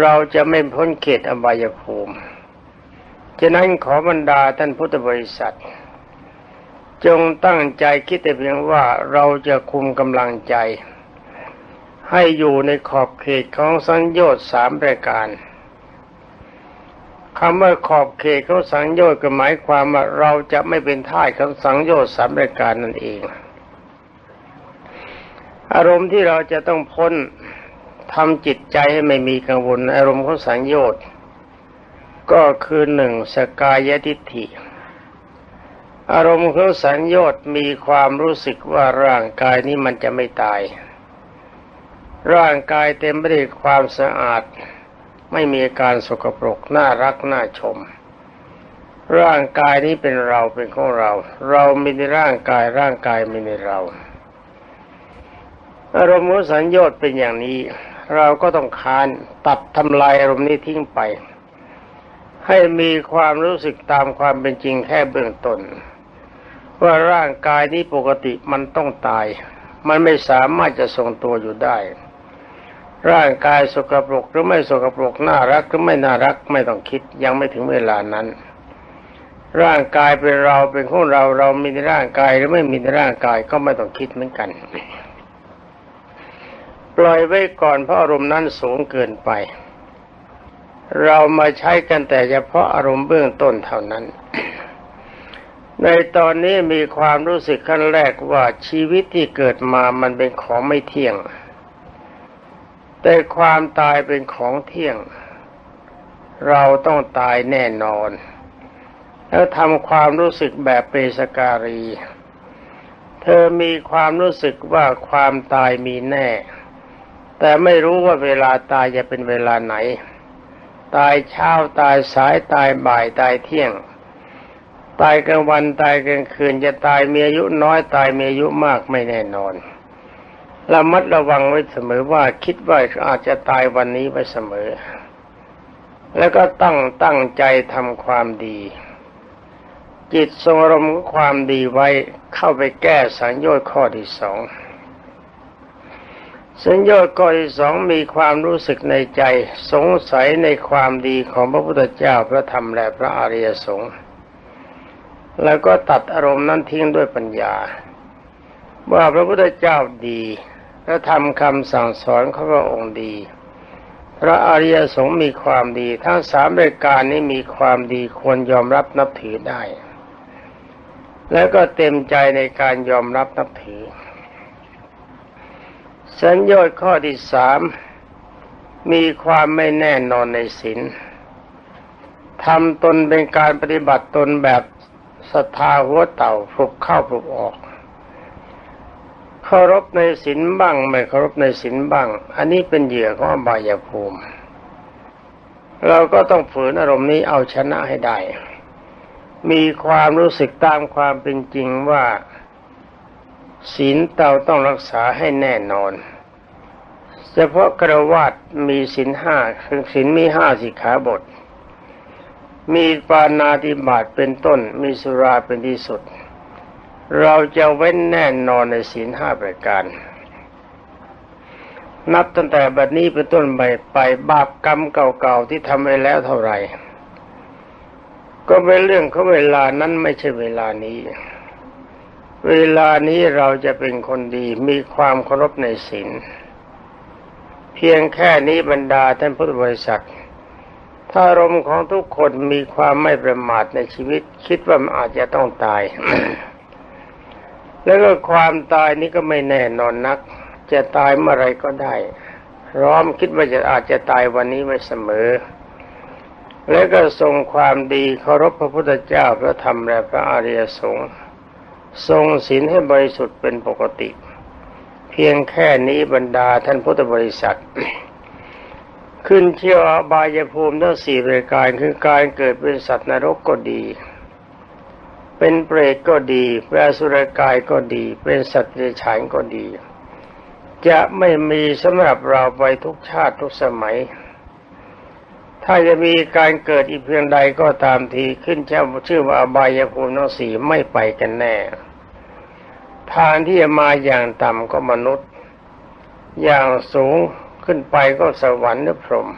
เราจะไม่พ้นเขตอบายภูมิฉะนั้นขอบรรดาท่านพุทธบริษัท จงตั้งใจคิดแต่เพียงว่าเราจะคุมกำลังใจ ให้อยู่ในขอบเขตของสังโยชน์สามประการคำว่าขอบเขตของสังโยชน์ก็หมายความว่าเราจะไม่เป็นท่ายของสังโยชน์สามประการนั่นเอง อารมณ์ที่เราจะต้องพ้น ทำจิตใจให้ไม่มีกังวลอารมณ์ของสังโยชน์ก็คือหนึ่งสกายทิฏฐิ อารมณ์ของสังโยชน์มีความรู้สึกว่าร่างกายนี้มันจะไม่ตาย ร่างกายเต็มไปด้วยความสะอาด ไม่มีการสกปรกน่ารักน่าชม ร่างกายนี้เป็นเราเป็นของเรา เรามีในร่างกายร่างกายมีในเราอารมณ์ของสัญญาเป็นอย่างนี้ เราก็ต้องคานตัดทำลายอารมณ์นี้ทิ้งไป ให้มีความรู้สึกตามความเป็นจริงแค่เบื้องต้นว่าร่างกายนี้ปกติมันต้องตาย มันไม่สามารถจะทรงตัวอยู่ได้ ร่างกายสกปรกหรือไม่สกปรกน่ารักหรือไม่น่ารักไม่ต้องคิดยังไม่ถึงเวลานั้น ร่างกายเป็นเราเป็นของเราเรามีในร่างกายหรือไม่มีในร่างกายก็ไม่ต้องคิดเหมือนกัน ปล่อยไว้ก่อนเพราะอารมณ์นั้นสูงเกินไป เรามาใช้กันแต่เฉพาะอารมณ์เบื้องต้นเท่านั้น ในตอนนี้มีความรู้สึกขั้นแรกว่าชีวิตที่เกิดมามันเป็นของไม่เที่ยง แต่ความตายเป็นของเที่ยง เราต้องตายแน่นอน แล้วทำความรู้สึกแบบเปสการี เธอมีความรู้สึกว่าความตายมีแน่ แต่ไม่รู้ว่าเวลาตายจะเป็นเวลาไหน ตายเช้าตายสายตายบ่ายตายเที่ยง ตายกลางวันตายกลางคืนจะตายมีอายุน้อยตายมีอายุมากไม่แน่นอนระมัดระวังไว้เสมอว่าคิดว่าอาจจะตายวันนี้ไว้เสมอ แล้วก็ตั้งตั้งใจทำความดี จิตทรงอารมณ์ความดีไว้เข้าไปแก้สังโยชน์ข้อที่สอง สัญญาข้อที่สองมีความรู้สึกในใจ สงสัยในความดีของพระพุทธเจ้าพระธรรมและพระอริยสงฆ์แล้วก็ตัดอารมณ์นั้นทิ้งด้วยปัญญา ว่าพระพุทธเจ้าดีและทำคำสั่งสอนของพระองค์ดี พระอริยสงฆ์มีความดี ทั้งสามรายการนี้มีความดีควรยอมรับนับถือได้ แล้วก็เต็มใจในการยอมรับนับถือ สัญญาข้อที่สามมีความไม่แน่นอนในศีลทำตนเป็นการปฏิบัติตนแบบศรัทธาหัวเต่าปลุกเข้าปลุกออกเคารพในศีลบ้าง ไม่เคารพในศีลบ้าง อันนี้เป็นเหยื่อของอบายภูมิ เราก็ต้องฝืนอารมณ์นี้เอาชนะให้ได้ มีความรู้สึกตามความเป็นจริงว่า ศีลเราต้องรักษาให้แน่นอน เฉพาะกระวาดมีศีลห้าคือศีลมีห้าสิกขาบท มีปานาติบาตเป็นต้น มีสุราเป็นที่สุด เราจะเว้นแน่นอนในศีลห้าประการ นับตั้งแต่บัดนี้เป็นต้นไปไปบาปกรรมเก่าๆที่ทำไว้แล้วเท่าไหร่ ก็เป็นเรื่องของเวลานั้นไม่ใช่เวลานี้ เวลานี้เราจะเป็นคนดีมีความเคารพในศีลเพียงแค่นี้บรรดาท่านพุทธบริษัทถ้าอารมณ์ของทุกคนมีความไม่ประมาทในชีวิต คิดว่ามันอาจจะต้องตาย แล้วก็ความตายนี้ก็ไม่แน่นอนนัก จะตายเมื่อไรก็ได้ร้อมคิดว่าจะอาจจะตายวันนี้ไว้เสมอ และก็ทรงความดีเคารพพระพุทธเจ้าพระธรรมและพระอริยสงฆ์ ทรงศีลให้บริสุทธิ์เป็นปกติ เพียงแค่นี้บรรดาท่านพุทธบริษัท ขึ้นเที่ยวอบายภูมิทั้งสี่รายการคือการเกิดเป็นสัตว์นรกก็ดี เป็นเปรตก็ดีเป็นสุรกายก็ดี เป็นสัตว์เดรัจฉานก็ดี จะไม่มีสำหรับเราไปทุกชาติทุกสมัย ถ้าจะมีการเกิดอีกเพียงใดก็ตามทีขึ้นชื่อว่าอบายภูมิทั้งสี่ไม่ไปกันแน่ ทางที่จะมาอย่างต่ำก็มนุษย์ อย่างสูงขึ้นไปก็สวรรค์หรือพรหม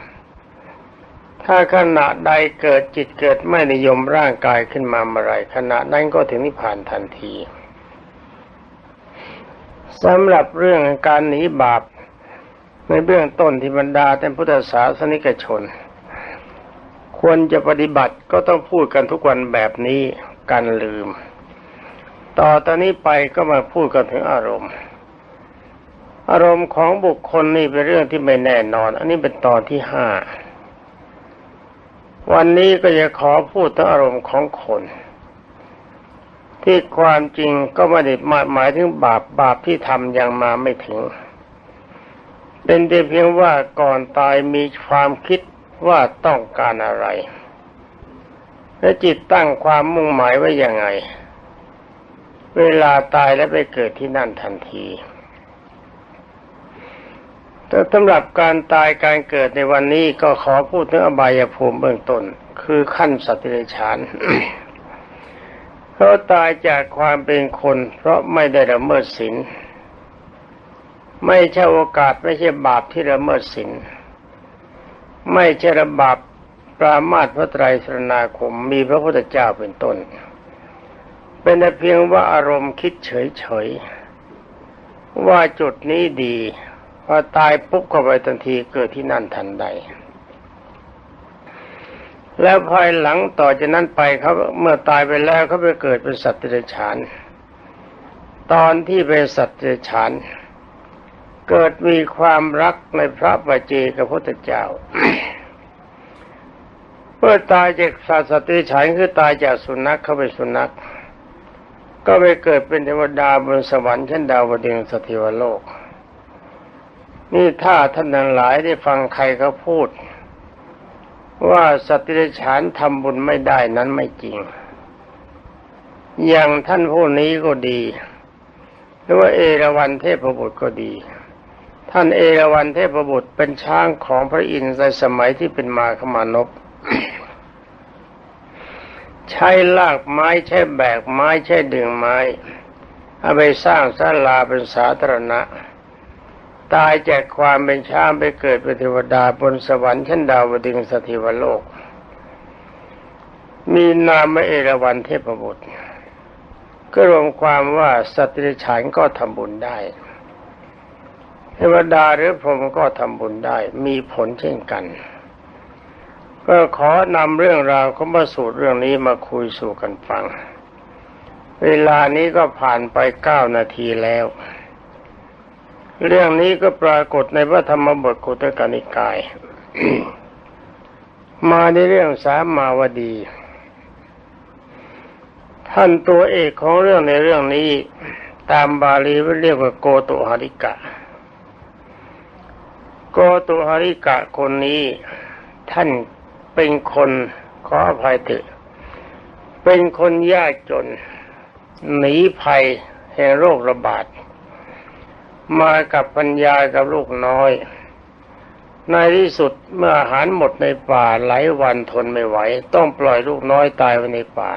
ถ้าขณะใดเกิดจิตเกิดไม่นิยมร่างกายขึ้นมาเมื่อไรขณะนั้นก็ถึงนิพพานทันทีสำหรับเรื่องการหนีบาปในเบื้องต้นที่บรรดาท่านพุทธศาสนิกชน ควรจะปฏิบัติก็ต้องพูดกันทุกวันแบบนี้กันลืม ต่อตอนนี้ไปก็มาพูดกันถึงอารมณ์ อารมณ์ของบุคคลนี่เป็นเรื่องที่ไม่แน่นอน อันนี้เป็นตอนที่ห้าวันนี้ก็จะขอพูดถึงอารมณ์ของคน ที่ความจริงก็ไม่ได้หมายถึงบาปบาปที่ทำยังมาไม่ถึง เป็นแต่เพียงว่าก่อนตายมีความคิด ว่าต้องการอะไร และจิตตั้งความมุ่งหมายไว้ยังไง เวลาตายแล้วไปเกิดที่นั่นทันที แต่สำหรับการตายการเกิดในวันนี้ก็ขอพูดถึงอบายภูมิเบื้องต้น คือขั้นสัตว์เดรัจฉานเขาตายจากความเป็นคน เพราะไม่ได้ละเมิดศีลไม่ใช่โอกาสไม่ใช่บาปที่ละเมิดศีล ไม่ใช่ระบาปปรามาตพระไตรสรณาคมมีพระพุทธเจ้าเป็นต้น เป็นแต่เพียงว่าอารมณ์คิดเฉยๆ ว่าจุดนี้ดีพอตายปุ๊บเข้าไปทันทีเกิดที่นั่นทันใด แล้วภายหลังต่อจากนั้นไปเขาเมื่อตายไปแล้วเขาไปเกิดเป็นสัตว์เดรัจฉาน ตอนที่เป็นสัตว์เดรัจฉาน เกิดมีความรักในพระปัจเจกพุทธเจ้าเมื่อตายจากสัตว์เดรัจฉานคือตายจากสุนัขเข้าไปสุนัข ก็ไปเกิดเป็นเทวดาบนสวรรค์ชั้นดาวดึงสถิวโลก นี่ถ้าท่านทั้งหลายได้ฟังใครเขาพูด ว่าสัตว์เดรันทำบุญไม่ได้นั้นไม่จริง อย่างท่านผู้นี้ก็ดี หรือว่าเอราวัณเทพบุตรก็ดี ท่านเอราวัณเทพบุตรเป็นช้างของพระอินทร์ในสมัยที่เป็นมาขมานพใช้ลากไม้ใช้แบกไม้ใช้ดึงไม้เอาไปสร้างศาลาเป็นสาธารณะ ตายจากความเป็นช้างไปเกิดเป็นเทวดาบนสวรรค์ชั้นดาวดึงสถิวโลก มีนามเอราวัณเทพบุตรก็รวมความว่าสตว์เดรันก็ทำบุญได้ เทวดาหรือพรหมก็ทำบุญได้มีผลเช่นกัน ก็ขอนำเรื่องราวของพระสูตรเรื่องนี้มาคุยสู่กันฟัง เวลานี้ก็ผ่านไปเก้านาทีแล้ว เรื่องนี้ก็ปรากฏในพระธรรมบทกุตกนิกาย มาในเรื่องสามาวดี ท่านตัวเอกของเรื่องในเรื่องนี้ตามบาลีเรียกว่าโกตุหาริกะ โกตุหาริกะคนนี้ท่านเป็นคนขออภัยเถอะเป็นคนยากจน หนีภัยแห่งโรคระบาด มากับปัญญากับลูกน้อย ในที่สุดเมื่ออาหารหมดในป่าหลายวันทนไม่ไหว ต้องปล่อยลูกน้อยตายไว้ในป่า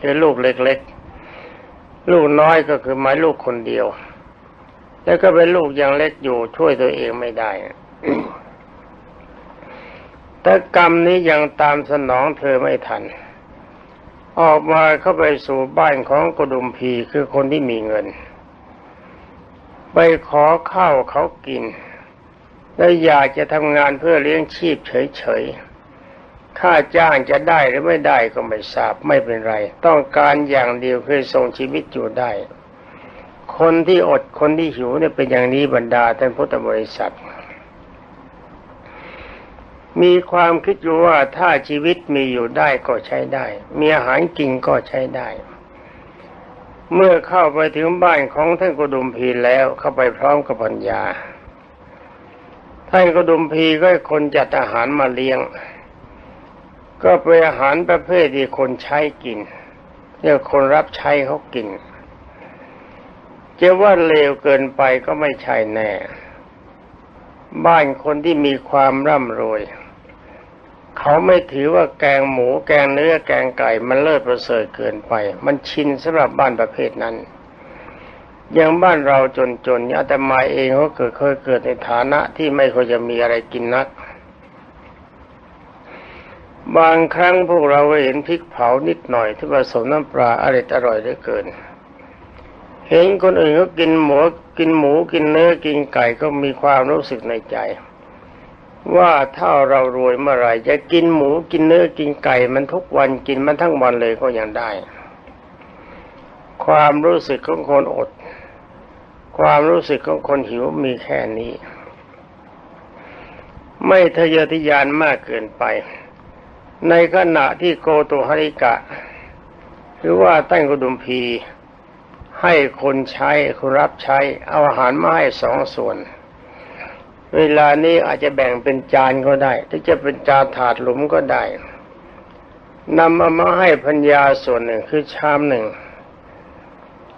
คือลูกเล็ก ๆ ลูกน้อยก็คือหมายลูกคนเดียว แล้วก็เป็นลูกยังเล็กอยู่ช่วยตัวเองไม่ได้แต่กรรมนี้ยังตามสนองเธอไม่ทัน ออกมาเข้าไปสู่บ้านของกดุมพีคือคนที่มีเงิน ไปขอข้าวเขากิน แล้วอยากจะทำงานเพื่อเลี้ยงชีพเฉยๆ ค่าจ้างจะได้หรือไม่ได้ก็ไม่ทราบไม่เป็นไร ต้องการอย่างเดียวคือส่งชีวิตอยู่ได้ คนที่อดคนที่หิวเนี่ยเป็นอย่างนี้บรรดาท่านพุทธบริษัท มีความคิดอยู่ว่าถ้าชีวิตมีอยู่ได้ก็ใช้ได้ มีอาหารกินก็ใช้ได้ เมื่อเข้าไปถึงบ้านของท่านกุดุมพีแล้วเข้าไปพร้อมกับปัญญาท่านกุดุมพีก็คนจัดอาหารมาเลี้ยง ก็เป็นอาหารประเภทที่คนใช้กินเรียกคนรับใช้เขากิน จะว่าเลวเกินไปก็ไม่ใช่แน่ บ้านคนที่มีความร่ำรวย เขาไม่ถือว่าแกงหมูแกงเนื้อแกงไก่มันเลิศประเสริฐเกินไป มันชินสำหรับบ้านประเภทนั้นอย่างบ้านเราจนๆอาตมาเองก็เกิดเคยเกิดในฐานะที่ไม่ค่อยจะมีอะไรกินนัก บางครั้งพวกเราเห็นพริกเผานิดหน่อยที่ผสมน้ำปลาอร่อยอร่อยเหลือเกิน เห็นคนอื่นเขากินหมูกินหมูกินเนื้อกินไก่ก็มีความรู้สึกในใจ ว่าถ้าเรารวยเมื่อไรจะกินหมูกินเนื้อกินไก่ มันทุกวันกินมันทั้งวันเลยก็ยังได้ ความรู้สึกของคนอด ความรู้สึกของคนหิวมีแค่นี้ ไม่ทะเยอทะยานมากเกินไป ในขณะที่โกตุหริกะ หรือว่าตั้งกุดุมพี ให้คนใช้คนรับใช้เอาอาหารมาให้สองส่วน เวลานี้อาจจะแบ่งเป็นจานก็ได้ถ้าจะเป็นจานถาดหลุมก็ได้นำเอามาให้พัญญาส่วนหนึ่งคือชามหนึ่ง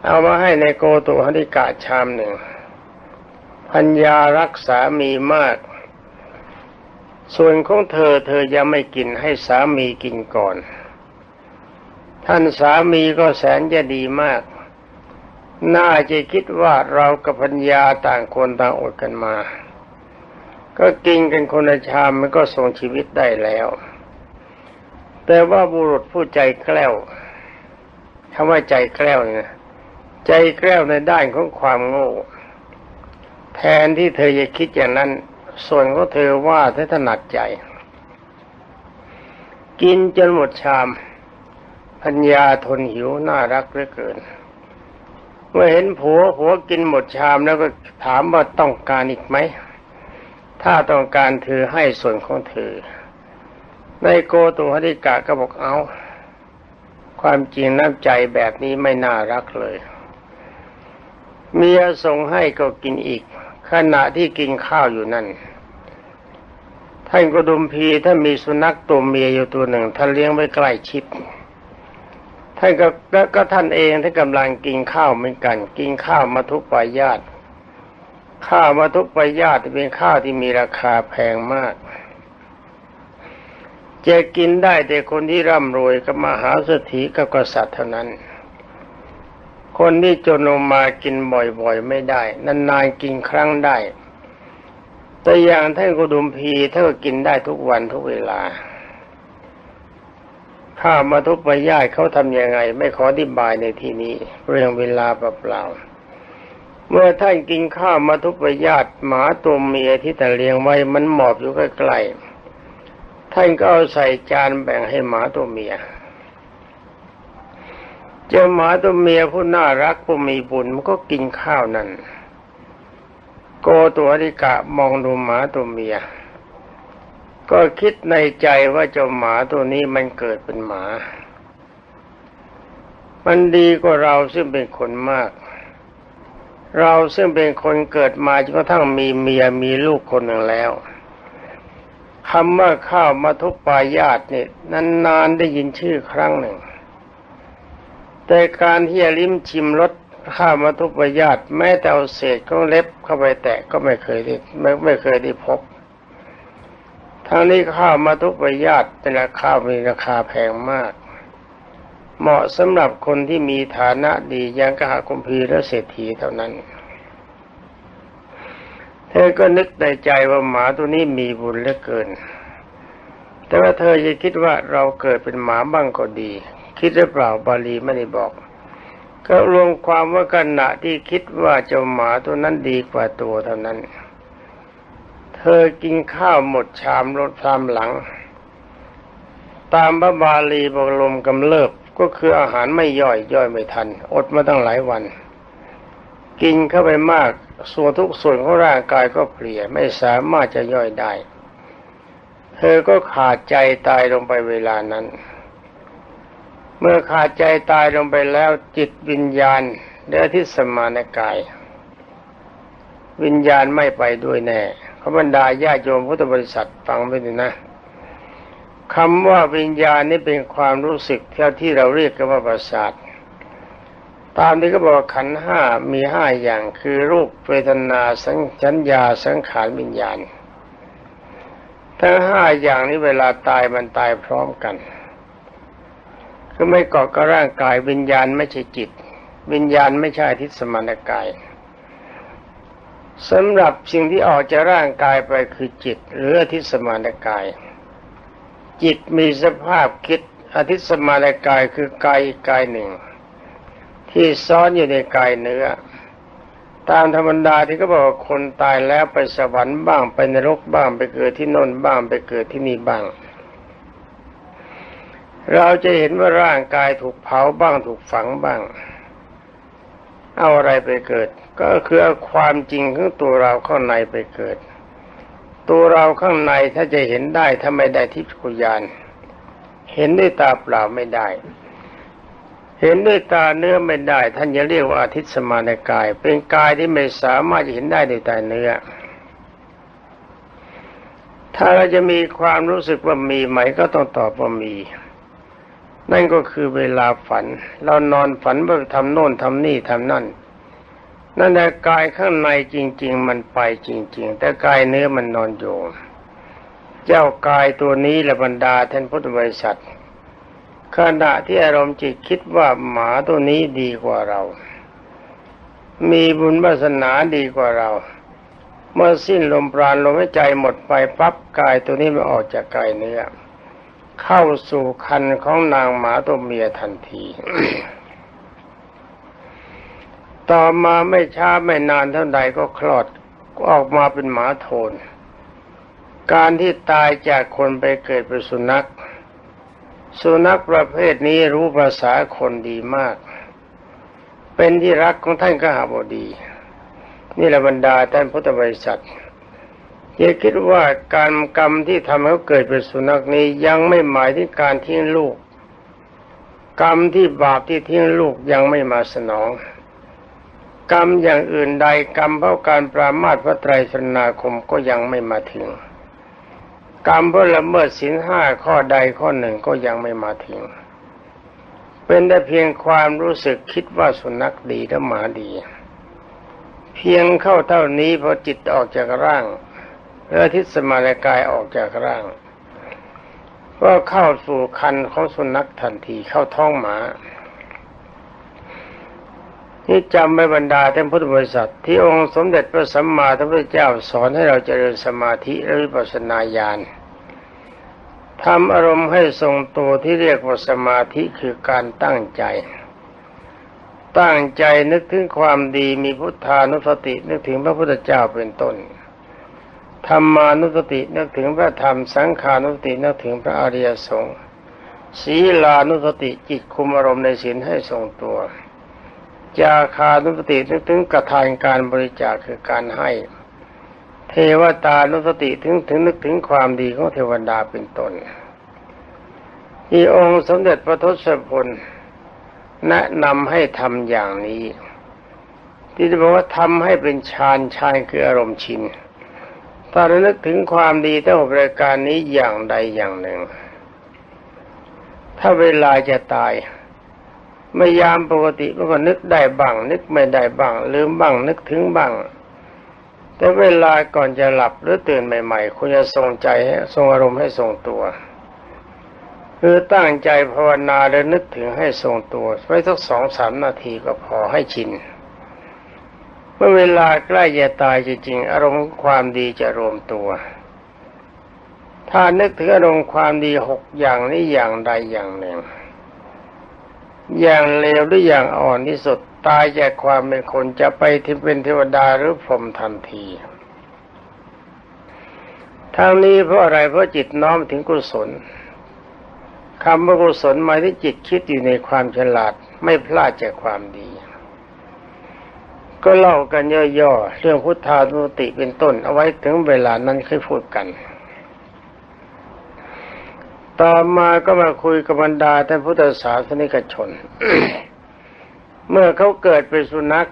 เอามาให้ในโกตุหริกะชามหนึ่งพัญญารักสามีมาก ส่วนของเธอเธอยังไม่กินให้สามีกินก่อน ท่านสามีก็แสนจะดีมาก น่าจะคิดว่าเรากับพัญญาต่างคนต่างอดกันมา ก็กินกันคนละชามมันก็ทรงชีวิตได้แล้ว แต่ว่าบุรุษผู้ใจแกล้วคำว่าใจแกล้วเนี่ยใจแกล้วในด้านของความโง่ แทนที่เธอจะคิดอย่างนั้น ส่วนของเธอว่าเธอถนัดใจ กินจนหมดชาม พัญญาทนหิวน่ารักเหลือเกิน เมื่อเห็นผัวผัวกินหมดชามแล้วก็ถามว่าต้องการอีกไหม ถ้าต้องการเธอให้ส่วนของเธอ ในโกตุหริกะก็บอกเอา ความจริงน้ำใจแบบนี้ไม่น่ารักเลย เมียส่งให้ก็กินอีก ขณะที่กินข้าวอยู่นั่นท่านกดุมพีถ้ามีสุนัขตัวเมียอยู่ตัวหนึ่งท่านเลี้ยงไว้ใกล้ชิด ท่านก็แล้วก็ท่านเองท่านกำลังกินข้าวเหมือนกัน กินข้าวมาทุกปายาตข้าวมาทุกปายาตเป็นข้าวที่มีราคาแพงมาก จะกินได้แต่คนที่ร่ำรวยกับมหาเศรษฐีกับกษัตริย์เท่านั้น คนที่จนลงมากินบ่อยๆไม่ได้นานๆกินครั้งได้แต่อย่างท่านกุดุมพีท่านก็กินได้ทุกวันทุกเวลา ข้ามาทุกปยาตเขาทำยังไง ไม่ขออธิบายในที่นี้ เรื่องเวลาเปล่าเมื่อท่านกินข้าวมาทุกปยาตหมาตัวเมียที่แต่เลี้ยงไว้มันหมอบอยู่ใกล้ๆ ท่านก็เอาใส่จานแบ่งให้หมาตัวเมีย เจ้าหมาตัวเมียผู้น่ารักผู้มีบุญมันก็กินข้าวนั่น โกตัวอริกะมองดูหมาตัวเมีย ก็คิดในใจว่าเจ้าหมาตัวนี้มันเกิดเป็นหมา มันดีกว่าเราซึ่งเป็นคนมาก เราซึ่งเป็นคนเกิดมาจนกระทั่งมีเมียมีลูกคนหนึ่งแล้วคำว่าข้าวมาทุกปายาตเนี่ยนานๆได้ยินชื่อครั้งหนึ่ง แต่การที่จะลิ้มชิมรสข้าวมาทุกปายาตแม้แต่เอาเศษของเล็บเข้าไปแตะก็ไม่เคยได้ไม่ไม่เคยได้พบ ทั้งนี้ข้าวมาทุกประยัดเป็นราคามีราคาแพงมาก เหมาะสำหรับคนที่มีฐานะดีอย่างกหาคุมพีและเศรษฐีเท่านั้น เธอก็นึกในใจว่าหมาตัวนี้มีบุญเหลือเกิน แต่ว่าเธอจะคิดว่าเราเกิดเป็นหมาบ้างก็ดี คิดหรือเปล่าบาลีไม่ได้บอก ก็รวมความว่าขณะที่คิดว่าเจ้าหมาตัวนั้นดีกว่าตัวเท่านั้น อกินข้าวหมดชามรถชามหลัง ตามพระบาลีบอกลมกำเริบก็คืออาหารไม่ย่อยย่อยไม่ทัน อดมาตั้งหลายวัน กินเข้าไปมาก ส่วนทุกส่วนของร่างกายก็เปลี่ยไม่สามารถจะย่อยได้ เธอก็ขาดใจตายลงไปเวลานั้น เมื่อขาดใจตายลงไปแล้วจิตวิญญาณได้ที่สมานกาย วิญญาณไม่ไปด้วยแน่ เขบรรดาญาโยมพุทธบริษัทฟังไปดูนะคำว่าวิญญาณนี่เป็นความรู้สึกเท่าที่เราเรียกกันว่าประสาทตามที่เขาบอกขันห้ามีห้าอย่างคือรูปเวทนาสัญชัญญาสังขารวิญญาณ ทั้งห้าอย่างนี้เวลาตายมันตายพร้อมกันคือไม่เกาะกับร่างกายวิญญาณไม่ใช่จิต วิญญาณไม่ใช่ทิศสมานกาย สำหรับสิ่งที่ออกจากร่างกายไปคือจิต หรืออธิสมานกาย จิตมีสภาพคิดอธิสมานกายคือกายกายหนึ่ง ที่ซ้อนอยู่ในกายเนื้อ ตามธรรมดาที่เขาบอกว่าคนตายแล้วไปสวรรค์บ้างไปนรกบ้างไปเกิดที่นนบ้างไปเกิดที่นี่บ้าง เราจะเห็นว่าร่างกายถูกเผาบ้างถูกฝังบ้าง เอาอะไรไปเกิด ก็คือเอาความจริงของตัวเราข้างในไปเกิด ตัวเราข้างในถ้าจะเห็นได้ถ้าไม่ได้ทิพยญานเห็นด้วยตาเปล่าไม่ได้ เห็นด้วยตาเนื้อไม่ได้ ท่านจะเรียกว่าอาทิตย์สมานกาย เป็นกายที่ไม่สามารถจะเห็นได้ด้วยตาเนื้อ ถ้าเราจะมีความรู้สึกว่ามีไหมก็ต้องตอบว่ามี นั่นก็คือเวลาฝัน เรานอนฝันว่าทำโน่นทำนี่ทำนั่น นั่นแหละกายข้างในจริง ๆ มันไปจริง ๆ แต่กายเนื้อมันนอนอยู่ เจ้ากายตัวนี้และบรรดาท่านพุทธบริษัทขณะที่อารมณ์จิตคิดว่าหมาตัวนี้ดีกว่าเรา มีบุญวาสนาดีกว่าเรา เมื่อสิ้นลมปราณลมหายใจหมดไปปั๊บกายตัวนี้มันออกจากกายเนื้อ เข้าสู่คันของนางหมาตัวเมียทันที ต่อมาไม่ช้าไม่นานเท่าใดก็คลอดออกมาเป็นหมาโทน การที่ตายจากคนไปเกิดเป็นสุนัข สุนัขประเภทนี้รู้ภาษาคนดีมาก เป็นที่รักของท่านก็หาบดี นี่แหละบรรดาท่านพุทธบริษัท อย่าคิดว่าการกรรมที่ทำให้เขาเกิดเป็นสุนัขนี้ยังไม่หมายถึงการทิ้งลูก กรรมที่บาปที่ทิ้งลูกยังไม่มาสนอง กรรมอย่างอื่นใดกรรมเพราะการปรามาสพระไตรสนาคมก็ยังไม่มาถึง กรรมเพราะละเมิดศีลห้าข้อใดข้อหนึ่งก็ยังไม่มาถึง เป็นแต่เพียงความรู้สึกคิดว่าสุนัขดีและหมาดี เพียงเข้าเท่านี้พอจิตออกจากร่าง เอทิศสมาลกายออกจากร่าง ก็เข้าสู่คันของสุนัขทันทีเข้าท้องหมา นี่จำไม่บรรดาท่านพุทธบริษัท ที่องค์สมเด็จพระสัมมาสัมพุทธเจ้าสอนให้เราเจริญสมาธิและวิปัสสนาญาณทำอารมณ์ให้ทรงตัวที่เรียกว่าสมาธิคือการตั้งใจ ตั้งใจนึกถึงความดีมีพุทธานุสตินึกถึงพระพุทธเจ้าเป็นต้น ธรรมานุสตินึกถึงพระธรรม สังขานุสตินึกถึงพระอริยสงฆ์ศีลานุสติจิตคุมอารมณ์ในศีลให้ทรงตัวจาคานุสตินึกถึงกระทานการบริจาคคือการให้ เทวตานุสติถึงถึงนึกถึงความดีของเทวดาเป็นต้นที่องค์สมเด็จพระทศพลแนะนำให้ทำอย่างนี้ ที่จะบอกว่าทำให้เป็นฌานฌานคืออารมณ์ชิน ถ้ารานึกถึงความดีทั้งหกรายการนี้อย่างใดอย่างหนึ่ง ถ้าเวลาจะตายไม่ยามปกติมันก็นึกได้บ้าง นึกไม่ได้บ้าง ลืมบ้างนึกถึงบ้าง แต่เวลาก่อนจะหลับหรือตื่นใหม่ๆคุณจะทรงใจให้ทรงอารมณ์ให้ทรงตัว คือตั้งใจภาวนาและนึกถึงให้ทรงตัว ไว้สักสองสามนาทีก็พอให้ชิน เมื่อเวลาใกล้จะตายจริงๆ อารมณ์ความดีจะรวมตัว ถ้านึกถึงอารมณ์ความดีหกอย่างนี้อย่างใดอย่างหนึ่ง อย่างเลวหรืออย่างอ่อนที่สุดตายจากความเป็นคนจะไปที่เป็นเทวดาหรือพรหมทันทีทางนี้เพราะอะไรเพราะจิตน้อมถึงกุศลคำว่ากุศลหมายถึงจิตคิดอยู่ในความฉลาดไม่พลาดจากความดี ก็เล่ากันย่อๆเรื่องพุทธานุติเป็นต้นเอาไว้ถึงเวลานั้นค่อยพูดกัน ต่อมาก็มาคุยกับบรรดาท่านพุทธศาสนิกชน เมื่อเขาเกิดเป็นสุนัข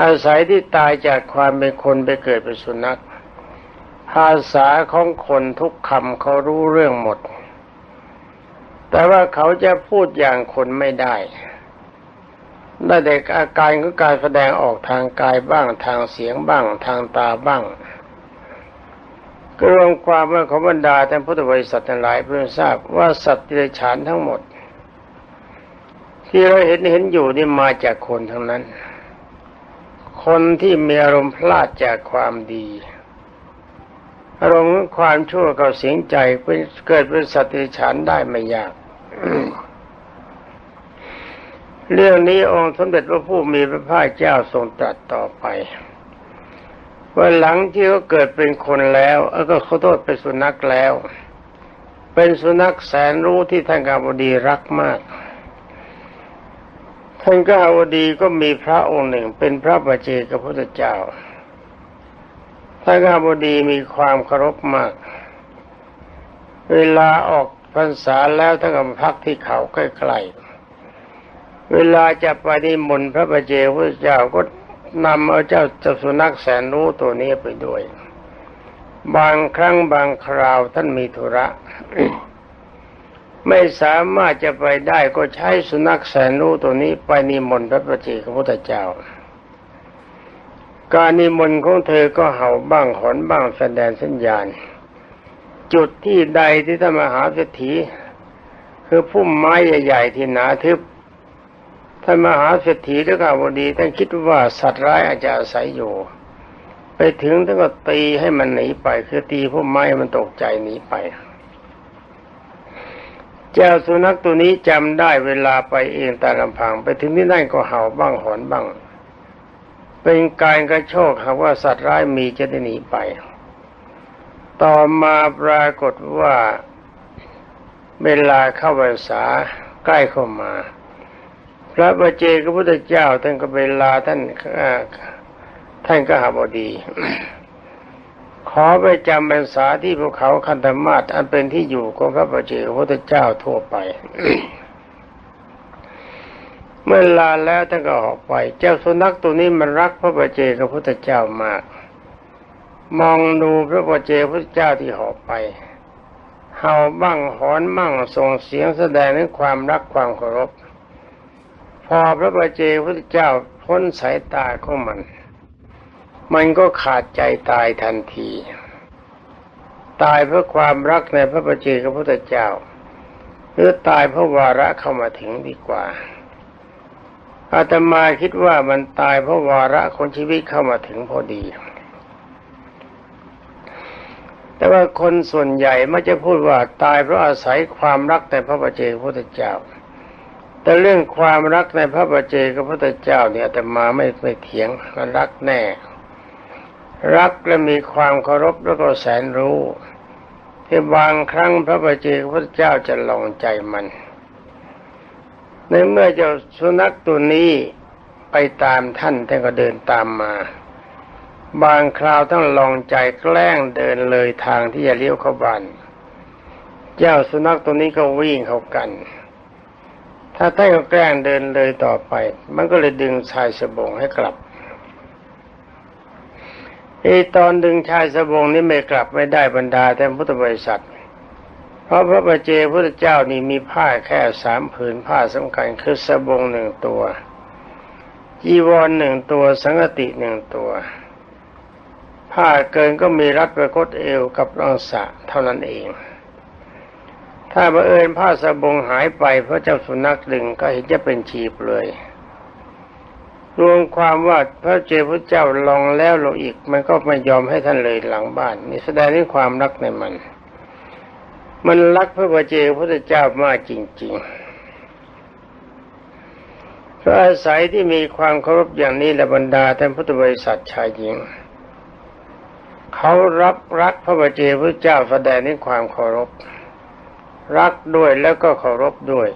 อาศัยที่ตายจากความเป็นคนไปเกิดเป็นสุนัข ภาษาของคนทุกคำเขารู้เรื่องหมด แต่ว่าเขาจะพูดอย่างคนไม่ได้ ได้แต่อาการของการแสดงออกทางกายบ้างทางเสียงบ้าง ทางตาบ้างก็รวมความว่าของบรรดาท่านพุทธบริษัททั้งหลายเพื่อทราบว่าสัตว์ที่ฉานทั้งหมด ที่เราเห็นเห็นอยู่นี่มาจากคนทั้งนั้น คนที่มีอารมณ์พลาดจากความดีอารมณ์ความชั่วกับเสียงใจเป็นเกิดเป็นสัตว์ที่ฉานได้ไม่ยาก เรื่องนี้องค์สมเด็จพระผู้มีพระภาคเจ้าทรงตรัสต่อไป ว่าหลังที่เขาเกิดเป็นคนแล้วเก็ขอโทษเป็นสุนัขแล้ว เป็นสุนัขแสนรู้ที่ท่านกาบดีรักมากท่านกาบดีก็มีพระองค์หนึ่ง เป็นพระบัจเจกพุทธเจ้าท่านกาบดีมีความเคารพมาก เวลาออกพรรษาแล้วท่านก็พักที่เขาใกล้ๆ เวลาจะไปนิมนต์พระบัจเจกพุทธเจ้าก็นำเอาเจ้าจ้าสุนัขแสนรู้ตัวนี้ไปด้วย บางครั้งบางคราวท่านมีธุระ ไม่สามารถจะไปได้ก็ใช้สุนัขแสนรู้ตัวนี้ไปนิมนต์พระปฏิเจกพุทธเจ้า การนิมนต์ของเธอก็เห่าบ้างหอนบ้างแสดงสัญญาณ จุดที่ใดที่ท่านมหาเศรษฐีคือพุ่มไม้ใหญ่ ๆ ที่หนาทึบ ท่านมหาเศรษฐีและข้าวดีท่านคิดว่าสัตว์ร้ายอาจจะอาศัยอยู่ ไปถึงท่านก็ตีให้มันหนีไป คือตีพวกไม้มันตกใจหนีไป เจ้าสุนัขตัวนี้จำได้เวลาไปเองตาลำพัง ไปถึงที่นั่นก็เห่าบ้างหอนบ้าง เป็นการกระโชกหากว่าสัตว์ร้ายมีจะได้หนีไป ต่อมาปรากฏว่าเวลาเข้าพรรษาใกล้เข้ามา พระบาเจกพุทธเจ้าท่านก็เวลาท่านท่านก็หาบดี ขอไปจำพรรษาที่ภูเขาคันธมาศอันเป็นที่อยู่ของพระบาเจกพุทธเจ้าทั่วไป เมื่อลาแล้วท่านก็ออกไป เจ้าสุนัขตัวนี้มันรักพระบาเจกพุทธเจ้ามาก มองดูพระบาเจกพุทธเจ้าที่หอบไปเห่าบ้างหอนบ้างส่งเสียงแสดงถึงความรักความเคารพ อพระบาเจพุทธเจ้าพ้นสายตาของมัน มันก็ขาดใจตายทันที ตายเพราะความรักในพระบาเจกับพุทธเจ้า หรือตายเพราะวาระเข้ามาถึงดีกว่าอาตมาคิดว่ามันตายเพราะวาระคนชีวิตเข้ามาถึงพอดี แต่ว่าคนส่วนใหญ่ไม่จะพูดว่าตายเพราะอาศัยความรักในพระบาเจกพุทธเจ้า แต่เรื่องความรักในพระบาเจกับพระเจ้าเนี่ยแต่มาไม่ไม่เถียงมันรักแน่ รักและมีความเคารพแล้วก็แสนรู้ที่บางครั้งพระบาเจกับพระเจ้าจะลองใจมัน ในเมื่อเจ้าสุนัขตัวนี้ไปตามท่านท่านก็เดินตามมา บางคราวต้องลองใจแกล้งเดินเลยทางที่จะเลี้ยวเข้าบ้าน เจ้าสุนัขตัวนี้ก็วิ่งเข้ากัน ถ้าท่านก็แกล้งเดินเลยต่อไป มันก็เลยดึงชายสบงให้กลับไอตอนดึงชายสบงนี้ไม่กลับไม่ได้บรรดาแต่พุทธบริษัท เพราะพระบาเจพุทธเจ้านี่มีผ้าแค่สามผืนผ้าสำคัญคือสบงหนึ่งตัวจีวรหนึ่งตัวสังกติหนึ่งตัว ผ้าเกินก็มีรัดประคตเอวกับรองสะเท่านั้นเอง ถ้าบังเอิญผ้าสบงหายไปเพราะเจ้าสุนัขดึงก็เห็นจะเป็นชีเปลยรวมความว่าพระเจ้าพระเจ้าลองแล้วลงอีก มันก็ไม่ยอมให้ท่านเลยหลังบ้านนี่แสดงถึงความรักในมัน มันรักพระบาเจ้าพระเจ้ามากจริงๆเพระอาศัยที่มีความเคารพอย่างนี้และบรรดาท่านพุทธบริษัทชายหญิง เขารับรักพระบาเจ้าพระเจ้าแสดงถึงความเคารพ รักด้วยแล้วก็เคารพด้วย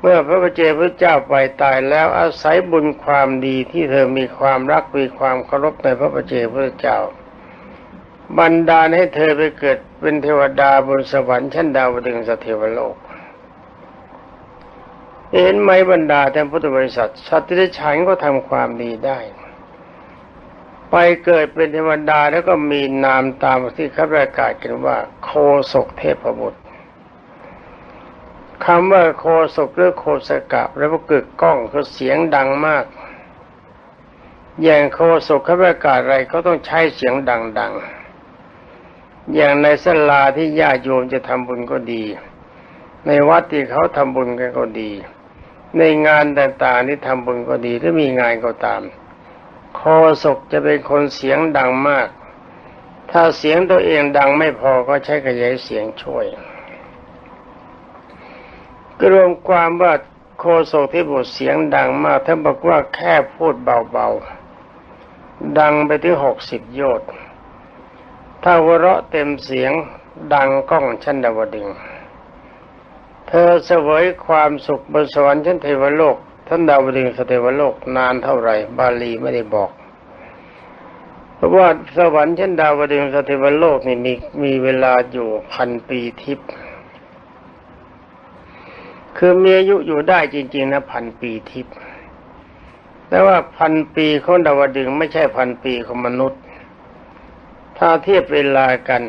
เมื่อพระบเจ้าพระเจ้าไปตายแล้วอาศัยบุญความดีที่เธอมีความรักมีความเคารพในพระบเจ้าพระเจ้า บันดาลให้เธอไปเกิดเป็นเทวดาบนสวรรค์ชั้นดาวดึงสเทวโลกเห็นไหมบรรดาแต่พุทธบริษัทสัตว์ที่ฉันก็ทำความดีได้ ไปเกิดเป็นเทวดาแล้วก็มีนามตามที่เขาประกาศกันว่า โคศกเทพบุตรคำว่าโคศกหรือโคสกะแล้วก็เกึกก้องคือเสียงดังมาก อย่างโคศกเขาประกาศอะไรเขาต้องใช้เสียงดังๆ อย่างในสลาที่ญาติโยมจะทำบุญก็ดี ในวัดที่เขาทำบุญกันก็ดี ในงานต่างๆที่ทำบุญก็ดีถ้ามีงานก็ตาม โคศกจะเป็นคนเสียงดังมาก ถ้าเสียงตัวเองดังไม่พอก็ใช้ขยายเสียงช่วยก็รวมความว่าโคศกที่บทเสียงดังมากท่านบอกว่าแค่พูดเบาๆ ดังไปถึงหกสิบโยชน์ถ้าวเราะเต็มเสียงดังก้องชั้นดาวดึง เธอเสวยความสุขบนสวรรค์ชั้นเทวโลก ท่านดาวดึงสเทวโลกนานเท่าไหร่ บาลีไม่ได้บอก เพราะว่าสวรรค์ชั้นดาวดึงสเทวโลกนี่มีมีเวลาอยู่พันปีทิพย์คือมีอายุอยู่ได้จริง ๆ นะพันปีทิพย์แต่ว่าพันปีของดาวดึงไม่ใช่พันปีของมนุษย์ ถ้าเทียบเวลากัน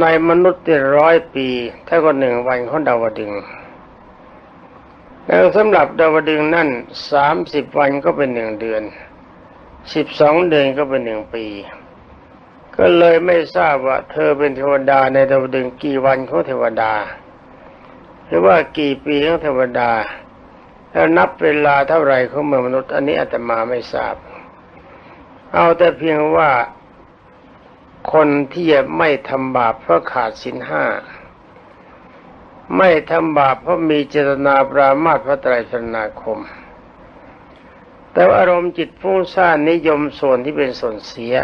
ในมนุษย์จะร้อยปีเท่ากับหนึ่งวันของดาวดึง แล้วสำหรับดาวดึงนั่นสามสิบวันก็เป็นหนึ่งเดือนสิบสองเดือนก็เป็นหนึ่งปี ก็เลยไม่ทราบว่า เธอเป็นเทวดาในดาวดึงกี่วันของเทวดา หรือว่ากี่ปีของเทวดา แล้วนับเวลาเท่าไรของเมืองมนุษย์ อันนี้อาตมาไม่ทราบ เอาแต่เพียงว่าคนที่ไม่ทำบาปเพราะขาดสินห้า ไม่ทำบาปเพราะมีเจตนาปรามาตพระไตรสนาคม แต่าอารมณ์จิตฟุ้งซ่านนิยมส่วนที่เป็นส่วนเสีย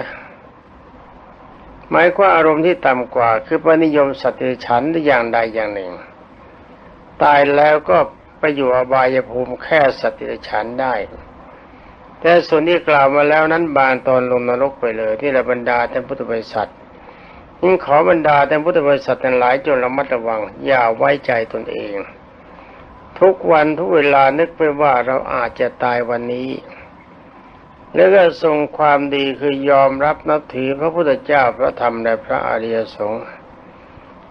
หมายความอารมณ์ที่ต่ำกว่า คือปนิยมสัตว์ฉันหรืออย่างใดอย่างหนึ่ง ตายแล้วก็ไปอยู่อบายภูมิแค่สัติฉันได้ แต่ส่วนที่กล่าวมาแล้วนั้นบางตอนลงนรกไปเลย ที่ระบรรดาท่านพุทธบริษัท ยิ่งขอบรรดาท่พุทธบริษัททั้งหลายจนระมัดระวัง อย่าไว้ใจตนเอง ทุกวันทุกเวลานึกไปว่าเราอาจจะตายวันนี้ แล้วก็ทรงความดีคือยอมรับนับถือพระพุทธเจ้าพระธรรมและพระอริยสงฆ์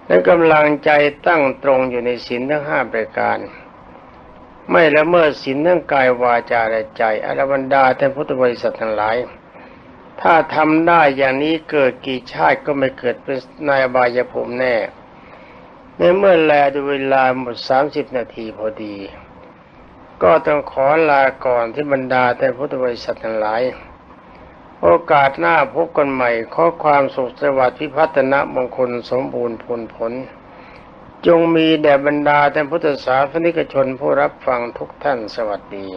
และกำลังใจตั้งตรงอยู่ในศีลทั้งห้าประการ ไม่ละเมิดศีลทั้งกายวาจาและใจอรบรรดาท่พุทธบริษัททั้งหลาย ถ้าทำได้อย่างนี้เกิดกี่ชาติก็ไม่เกิดเป็นนายบายภูมิแน่ ในเมื่อแลดูเวลาหมดสามสิบนาทีพอดี ก็ต้องขอลาก่อนที่บรรดาแต่พุทธบริษัททั้งหลาย โอกาสหน้าพบกันใหม่ขอความสุขสวัสดิ์พิพัฒนะมงคลสมบูรณ์ผลผล จงมีแด่บรรดาแท่านพุทธศาสนิกชนผู้รับฟังทุกท่านสวัสดี